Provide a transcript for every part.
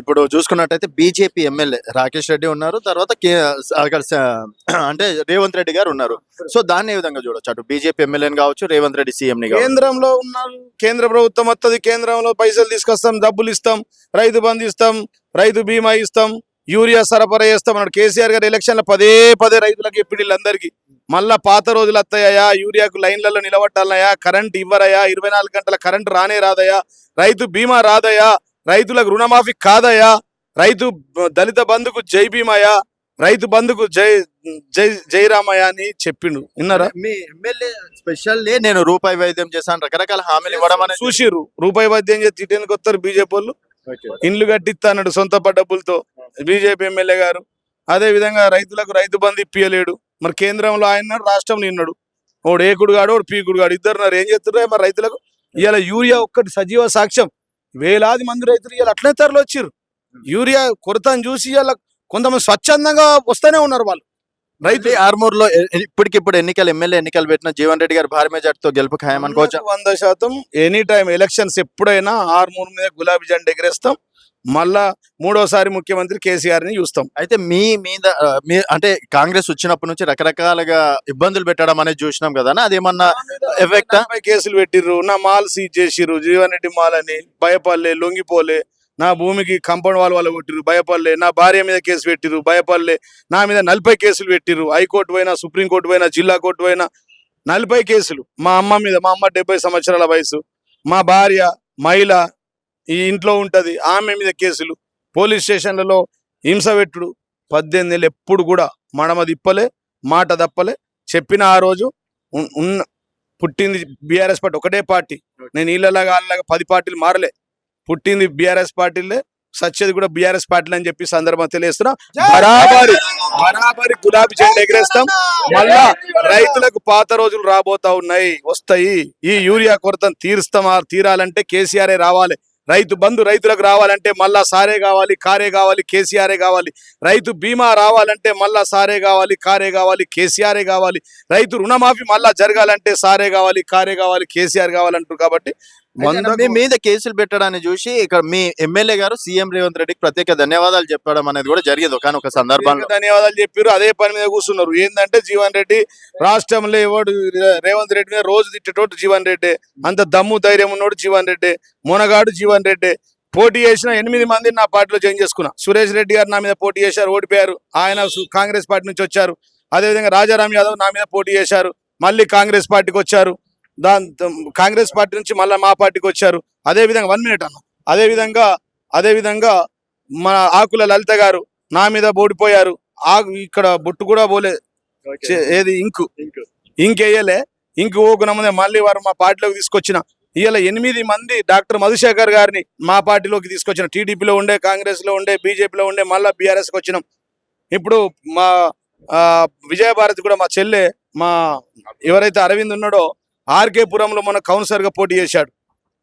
ఇప్పుడు చూసుకున్నట్టయితే BJP MLA Rakesh Reddy ఉన్నారు తర్వాత అక్కడ అంటే రేవంత్ రెడ్డి గారు ఉన్నారు. సో దాన్ని ఏ విధంగా చూడొచ్చు? అటు బీజేపీ ఎమ్మెల్యేని కావచ్చు రేవంత్ రెడ్డి సీఎం ని కేంద్రంలో ఉన్నారు కేంద్ర ప్రభుత్వం వస్తుంది కేంద్రంలో పైసలు తీసుకొస్తాం డబ్బులు ఇస్తాం రైతు బంధు ఇస్తాం రైతు బీమా ఇస్తాం యూరియా సరఫరా చేస్తాం అన్నాడు. కేసీఆర్ గారు ఎలక్షన్ల పదే పదే రైతులకు ఎప్పుడు వీళ్ళందరికీ. మళ్ళా పాత రోజులు వస్తాయా యూరియాకు లైన్లలో నిలబట్టాలయా కరెంట్ ఇవ్వరయా ఇరవై నాలుగు గంటల కరెంట్ రానే రాదయా రైతు బీమా రాదయా రైతులకు రుణమాఫీ కాదయా రైతు దళిత బంధుకు జై బీమాయా రైతు బంధుకు జై జై జైరామయ్య అని చెప్పిండు. విన్నారా? మీ ఎమ్మెల్యే స్పెషల్ నేను రూపాయి వైద్యం చేశాను. రకరకాల హామీలు ఇవ్వడం అనేది చూసిర్రు రూపాయి వైద్యం చేసి ఇటేనికి వస్తారు బీజేపీ వాళ్ళు? ఇండ్లు కట్టిస్తా అన్నాడు సొంత డబ్బులతో బీజేపీ ఎమ్మెల్యే గారు. అదే విధంగా రైతులకు రైతు బంధు ఇప్పియలేడు. మరి కేంద్రంలో ఆయన ఉన్నాడు, రాష్ట్రంలో ఉన్నాడు. ఓడు ఏకుడు గాడు ఓడు పీకుడు గాడు. ఇద్దరు ఏం చేస్తున్నారు మరి రైతులకు? ఇవాళ యూరియా ఒక్కటి సజీవ సాక్ష్యం. వేలాది మంది రైతులు ఇవాళ అట్లనే తరలి వచ్చిర్రు. యూరియా కొరతను చూసి ఇవాళ కొంతమంది స్వచ్ఛందంగా వస్తూనే ఉన్నారు వాళ్ళు. రైతు ఆర్మూర్లో ఎ- ఇప్పటికిప్పుడు ఎన్నికలు ఎమ్మెల్యే ఎన్నికలు పెట్టిన జీవన్ రెడ్డి గారు భారీ మెజార్టీతో గెలుపు ఖాయం అనుకోవచ్చు వంద శాతం ఎనీ టైం ఎలక్షన్స్ ఎప్పుడైనా ఆరుమూరు మీద గులాబీ జెండా ఎగరేస్తాం. మళ్ళా మూడోసారి ముఖ్యమంత్రి కేసీఆర్ని చూస్తాం. అయితే మీ మీద మీ అంటే కాంగ్రెస్ వచ్చినప్పటి నుంచి రకరకాలుగా ఇబ్బందులు పెట్టడం అనేది చూసినాం కదా. అదేమన్నా ఎఫెక్ట్? కేసులు పెట్టిర్రు. నా మాల్ సీజ్ చేసిర్రు. జీవన్ రెడ్డి మాల్ అని భయపడలే లొంగిపోలే. నా భూమికి కంపౌండ్ వాళ్ళ వాళ్ళు కొట్టిర్రు. భయపడలే. నా భార్య మీద కేసు పెట్టిర్రు. భయపడలే. నా మీద నలభై కేసులు పెట్టిర్రు. హైకోర్టు పోయినా సుప్రీంకోర్టు పోయినా జిల్లా కోర్టు పోయినా నలభై కేసులు. మా అమ్మ మీద మా అమ్మ డెబ్బై సంవత్సరాల వయసు. మా భార్య మహిళ ఈ ఇంట్లో ఉంటది. ఆమె మీద కేసులు. పోలీస్ స్టేషన్లలో హింస పెట్టుడు. పద్దెనిమిది నెలలు ఎప్పుడు కూడా మడమ తిప్పలే మాట తప్పలే. చెప్పిన ఆ రోజు ఉన్న పుట్టింది బీఆర్ఎస్ పార్టీ ఒకటే పార్టీ. నేను వీళ్ళలాగా వాళ్ళలాగా పది పార్టీలు మారలే. పుట్టింది బీఆర్ఎస్ పార్టీలే సచ్చేది కూడా బీఆర్ఎస్ పార్టీలు అని చెప్పి సందర్భం తెలియస్తున్నా బరాబరి బరాబరి గులాబీ జెండా ఎగరేస్తాం. మళ్ళా రైతులకు పాత రోజులు రాబోతా ఉన్నాయి. వస్తాయి. ఈ యూరియా కొరత తీరుస్తాం తీరాలంటే కేసీఆర్ రావాలి. రైతు బంధు రైతులకు రావాలంటే మళ్ళా సారే కావాలి కారే కావాలి కేసీఆరే కావాలి. రైతు బీమా రావాలంటే మళ్ళా సారే కావాలి కారే కావాలి కేసీఆరే కావాలి. రైతు రుణమాఫీ మళ్ళా జరగాలంటే సారే కావాలి కారే కావాలి కేసీఆర్ కావాలంటారు కాబట్టి మీద కేసులు పెట్టడాన్ని చూసి ఇక్కడ మీ ఎమ్మెల్యే గారు సీఎం రేవంత్ రెడ్డికి ప్రత్యేక ధన్యవాదాలు చెప్పడం అనేది కూడా జరిగింది కానీ ఒక సందర్భంలో. ధన్యవాదాలు చెప్పారు అదే పని మీద కూర్చున్నారు. ఏంటంటే జీవన్ రెడ్డి రాష్ట్రంలో ఎవడు రేవంత్ రెడ్డి మీద రోజు తిట్టేటోడు జీవన్ రెడ్డి. అంత దమ్ము ధైర్యం ఉన్నోడు జీవన్ రెడ్డి. మునగాడు జీవన్ రెడ్డి. పోటీ చేసిన ఎనిమిది మంది నా పార్టీలో జాయిన్ చేసుకున్నా. సురేష్ రెడ్డి గారు నా మీద పోటీ చేశారు ఓడిపోయారు. ఆయన కాంగ్రెస్ పార్టీ నుంచి వచ్చారు. అదేవిధంగా రాజారాం యాదవ్ నా మీద పోటీ చేశారు. మళ్ళీ కాంగ్రెస్ పార్టీకి వచ్చారు. దాని కాంగ్రెస్ పార్టీ నుంచి మళ్ళీ మా పార్టీకి వచ్చారు. అదే విధంగా వన్ మినిట్ అన్న. అదే విధంగా అదే విధంగా మన ఆకుల లలిత గారు నా మీద ఓడిపోయారు ఆకు ఇక్కడ బొట్టు కూడా పోలే. ఏది? ఇంకు. ఇంకేయలే ఇంకు ఓకునమ్మదే మళ్ళీ వారు మా పార్టీలోకి తీసుకొచ్చిన. ఇవాళ ఎనిమిది మంది డాక్టర్ మధుశేఖర్ గారిని మా పార్టీలోకి తీసుకొచ్చిన. టీడీపీలో ఉండే కాంగ్రెస్లో ఉండే బీజేపీలో ఉండే మళ్ళా బీఆర్ఎస్కి వచ్చినాం. ఇప్పుడు మా విజయభారతి కూడా మా చెల్లె మా ఎవరైతే అరవింద్ ఉన్నాడో ఆర్కే పురంలో మన కౌన్సిలర్గా పోటీ చేశాడు.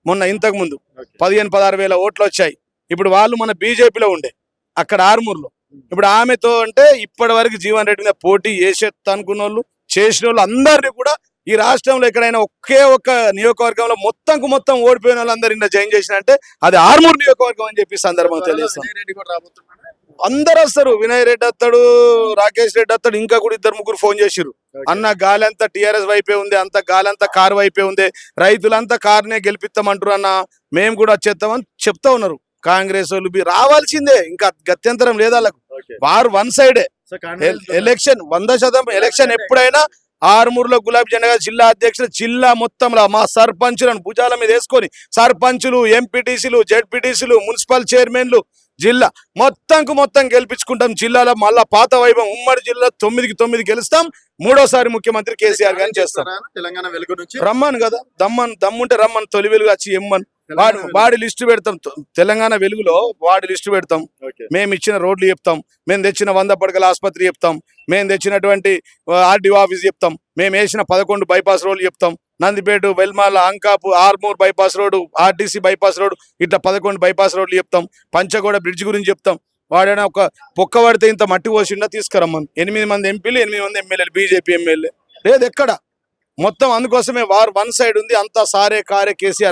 మొన్న ఇంతకు ముందు. పదిహేను పదహారు వేల ఓట్లు వచ్చాయి. ఇప్పుడు వాళ్ళు మన బీజేపీలో ఉండే. అక్కడ ఆర్మూర్లో. ఇప్పుడు ఆమెతో అంటే ఇప్పటి వరకు జీవన్ రెడ్డి మీద పోటీ చేసేస్తా అనుకున్న వాళ్ళు చేసిన వాళ్ళు అందరినీ కూడా ఈ రాష్ట్రంలో ఎక్కడైనా ఒకే ఒక్క నియోజకవర్గంలో మొత్తంకు మొత్తం ఓడిపోయిన వాళ్ళందరూ నిన్న జాయిన్ చేసిన అంటే అది ఆర్మూర్ నియోజకవర్గం అని చెప్పి సందర్భం తెలియస్తాం అందరు వస్తారు వినయ్ రెడ్డి వస్తాడు రాకేష్ రెడ్డి వస్తాడు ఇంకా కూడా ఇద్దరు ముగ్గురు ఫోన్ చేసిర్రు. అన్న గాలి అంతా టిఆర్ఎస్ వైపే ఉంది అంత గాలి అంతా కారు వైపే ఉంది. రైతులంతా కారునే గెలిపిస్తామంటారు అన్న. మేము కూడా వచ్చేస్తామని చెప్తా ఉన్నారు. కాంగ్రెస్ వాళ్ళు రావాల్సిందే. ఇంకా గత్యంతరం లేదు వాళ్ళకు. వారు వన్ సైడే. ఎల్- ఎలక్షన్ వంద శాతం ఎలక్షన్ ఎప్పుడైనా ఆరుమూరులో గులాబీ జెండా జిల్లా అధ్యక్షులు జిల్లా మొత్తంలో మా సర్పంచులను భుజాల మీద వేసుకొని సర్పంచులు ఎంపీటీసీలు జెడ్పీటీసీలు మున్సిపల్ చైర్మన్లు జిల్లా మొత్తంకు మొత్తం గెలిపించుకుంటాం. జిల్లాలో మళ్ళా పాత వైభవం ఉమ్మడి జిల్లా తొమ్మిదికి తొమ్మిది గెలుస్తాం. మూడోసారి ముఖ్యమంత్రి కేసీఆర్ గారిని చేస్తాం. తెలంగాణ వెలుగు నుంచి. రమ్మను కదా. దమ్మన్ దమ్ముంటే రమ్మన్. తొలి వెలుగు వచ్చి ఎమ్మన్ వాడి వాడి లిస్టు పెడతాం. తెలంగాణ వెలుగులో వాడి లిస్టు పెడతాం. మేము ఇచ్చిన రోడ్లు చెప్తాం. మేము తెచ్చిన వంద పడకల ఆసుపత్రి చెప్తాం. మేము తెచ్చినటువంటి ఆర్డీఓ ఆఫీస్ చెప్తాం. మేము వేసిన పదకొండు బైపాస్ రోడ్లు చెప్తాం. Nandipet Velmala Ankapur Armoor bypass road RTC bypass road ఇట్లా పదకొండు బైపాస్ రోడ్లు చెప్తాం. పంచగూడ బ్రిడ్జ్ గురించి చెప్తాం. వాడైనా ఒక పొక్క పడితే ఇంత మట్టి పోసిండా తీసుకురమ్మని. ఎనిమిది మంది ఎంపీలు ఎనిమిది మంది ఎమ్మెల్యేలు బీజేపీ ఎమ్మెల్యే. లేదు ఎక్కడ? మొత్తం అందుకోసమే వారు వన్ సైడ్ ఉంది. అంతా సారే కారే కేసీఆర్